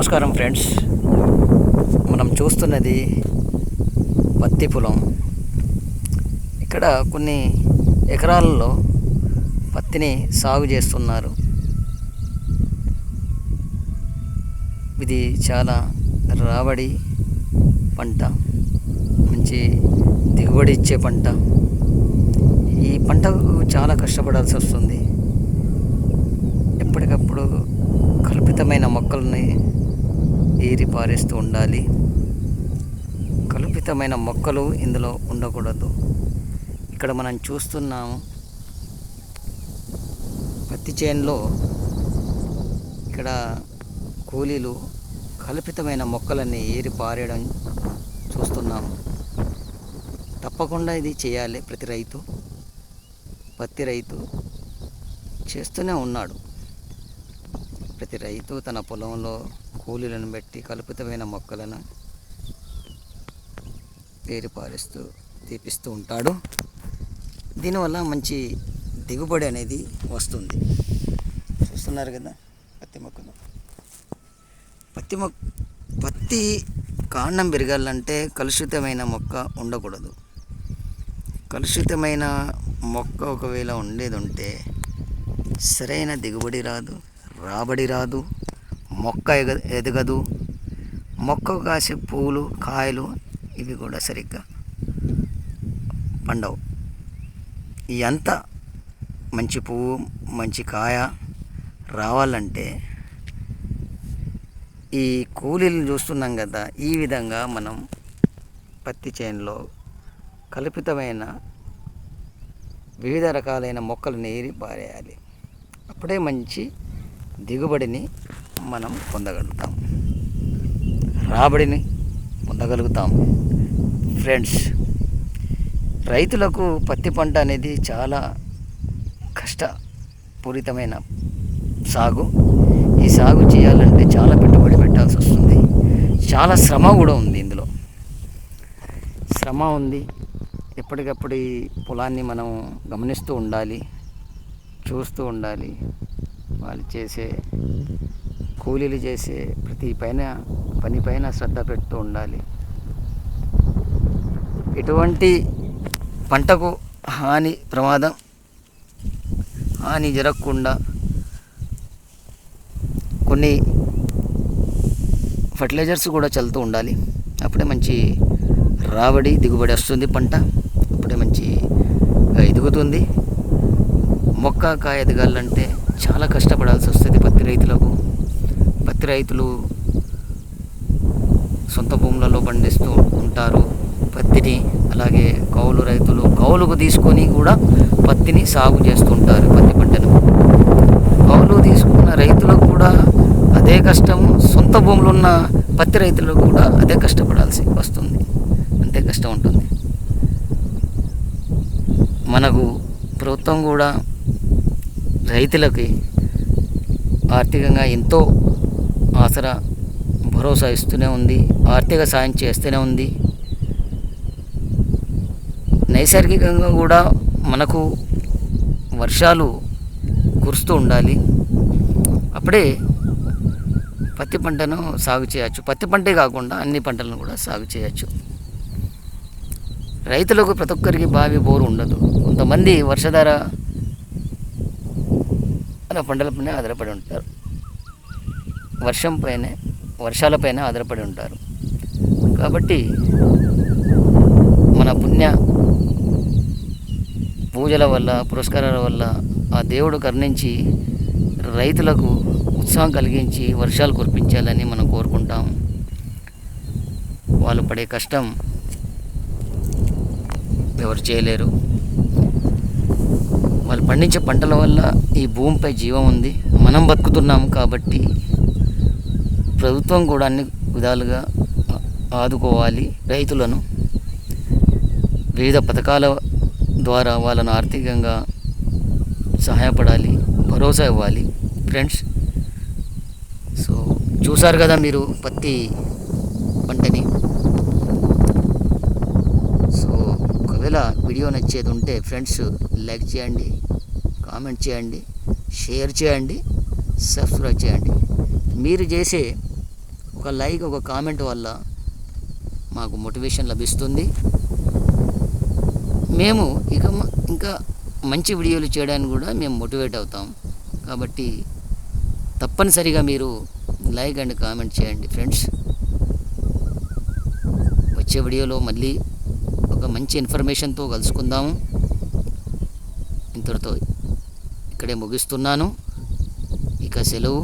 నమస్కారం ఫ్రెండ్స్. మనం చూస్తున్నది పత్తి పొలం ఇక్కడ కొన్ని ఎకరాలలో పత్తిని సాగు చేస్తున్నారు. ఇది చాలా రాబడి పంట మంచి దిగుబడి ఇచ్చే పంట. ఈ పంటకు చాలా కష్టపడాల్సి వస్తుంది. ఎప్పటికప్పుడు కల్పితమైన మొక్కల్ని ఏరి పారేస్తూ ఉండాలి. కలుపితమైన మొక్కలు ఇందులో ఉండకూడదు. ఇక్కడ మనం చూస్తున్నాము పత్తి చేనులో ఇక్కడ కూలీలు కల్పితమైన మొక్కలన్నీ ఏరి పారేయడం చూస్తున్నాము తప్పకుండా ఇది చేయాలి ప్రతి రైతు. పత్తి రైతు చేస్తూనే ఉన్నాడు. ప్రతి రైతు తన పొలంలో కూలీలను పెట్టి కలుపుతమైన మొక్కలను పేరుపారుస్తూ తీపిస్తూ ఉంటాడు. దీనివల్ల మంచి దిగుబడి అనేది వస్తుంది. చూస్తున్నారు కదా పత్తి మొక్కలు పత్తి మొక్క పత్తి కాండం పెరగాలంటే కలుషితమైన మొక్క ఉండకూడదు. కలుషితమైన మొక్క ఒకవేళ ఉండేది ఉంటే సరైన దిగుబడి రాదు రాబడి రాదు మొక్క ఎగ ఎదగదు. మొక్క కాసే పువ్వులు కాయలు ఇవి కూడా సరిగ్గా పండవు. ఎంత మంచి పువ్వు మంచి కాయ రావాలంటే ఈ కూలీలను చూస్తున్నాం కదా ఈ విధంగా మనం పత్తి చేనులో కల్పితమైన వివిధ రకాలైన మొక్కలు నీరి పారేయాలి. అప్పుడే మంచి దిగుబడిని మనం పొందగలుగుతాం. రాబడిని పొందగలుగుతాం. ఫ్రెండ్స్ రైతులకు పత్తి పంట అనేది చాలా కష్టపూరితమైన సాగు. ఈ సాగు చేయాలంటే చాలా పెట్టుబడి పెట్టాల్సి వస్తుంది. చాలా శ్రమ కూడా ఉంది ఇందులో. శ్రమ ఉంది. ఎప్పటికప్పుడు ఈ పొలాన్ని మనం గమనిస్తూ ఉండాలి చూస్తూ ఉండాలి. వాళ్ళు చేసే కూలీలు చేసే ప్రతి పైన పని పైన శ్రద్ధ పెడుతూ ఉండాలి. ఎటువంటి పంటకు హాని ప్రమాదం హాని జరగకుండా కొన్ని ఫర్టిలైజర్స్ కూడా చల్లుతూ ఉండాలి. అప్పుడే మంచి రాబడి దిగుబడి వస్తుంది పంట. అప్పుడే మంచి ఎదుగుతుంది. మొక్క కాయ ఎదగాలంటే చాలా కష్టపడాల్సి వస్తుంది పత్తి రైతులకు. పత్తి రైతులు సొంత భూములలో పండిస్తూ ఉంటారు. పత్తిని అలాగే కౌలు రైతులు కౌలుకు తీసుకొని కూడా పత్తిని సాగు చేస్తుంటారు పత్తి పంటను. కౌలు తీసుకున్న రైతులకు కూడా అదే కష్టము సొంత భూములు ఉన్న పత్తి రైతులకు కూడా అదే కష్టపడాల్సి వస్తుంది. అంతే కష్టం ఉంటుంది. మనకు ప్రభుత్వం కూడా రైతులకి ఆర్థికంగా ఎంతో ఆసరా భరోసా ఇస్తూనే ఉంది ఆర్థిక సాయం చేస్తూనే ఉంది. నైసర్గికంగా కూడా మనకు వర్షాలు కురుస్తూ ఉండాలి. అప్పుడే పత్తి పంటను సాగు చేయొచ్చు. పత్తి పంటే కాకుండా అన్ని పంటలను కూడా సాగు చేయొచ్చు. రైతులకు ప్రతి ఒక్కరికి బావి బోరు ఉండదు. కొంతమంది వర్షధార అలా పంటలపైనే ఆధారపడి ఉంటారు. వర్షం పైనే వర్షాలపైన ఆధారపడి ఉంటారు. కాబట్టి మన పుణ్య పూజల వల్ల పురస్కారాల వల్ల ఆ దేవుడు కరుణించి రైతులకు ఉత్సాహం కలిగించి వర్షాలు కురిపించాలని మనం కోరుకుంటాం. వాళ్ళు పడే కష్టం ఎవరు చేయలేరు. వాళ్ళు పండించే పంటల వల్ల ఈ భూమిపై జీవం ఉంది. మనం బతుకుతున్నాం కాబట్టి ప్రభుత్వం కూడా అన్ని విధాలుగా ఆదుకోవాలి. రైతులను వివిధ పథకాల ద్వారా వాళ్ళను ఆర్థికంగా సహాయపడాలి భరోసా ఇవ్వాలి. ఫ్రెండ్స్ సో చూసారు కదా మీరు పత్తి పంటని? సో ఒకవేళ వీడియో నచ్చేది ఉంటే ఫ్రెండ్స్ లైక్ చేయండి కామెంట్ చేయండి షేర్ చేయండి సబ్స్క్రైబ్ చేయండి. మీరు చేసే ఒక లైక్ ఒక కామెంట్ వల్ల మాకు మోటివేషన్ లభిస్తుంది. మేము ఇక ఇంకా మంచి వీడియోలు చేయడానికి కూడా మేము మోటివేట్ అవుతాం. కాబట్టి తప్పనిసరిగా మీరు లైక్ అండ్ కామెంట్ చేయండి ఫ్రెండ్స్. వచ్చే వీడియోలో మళ్ళీ ఒక మంచి ఇన్ఫర్మేషన్తో కలుసుకుందాము ఇంతటితో ఇక్కడే ముగిస్తున్నాను. ఇక సెలవు.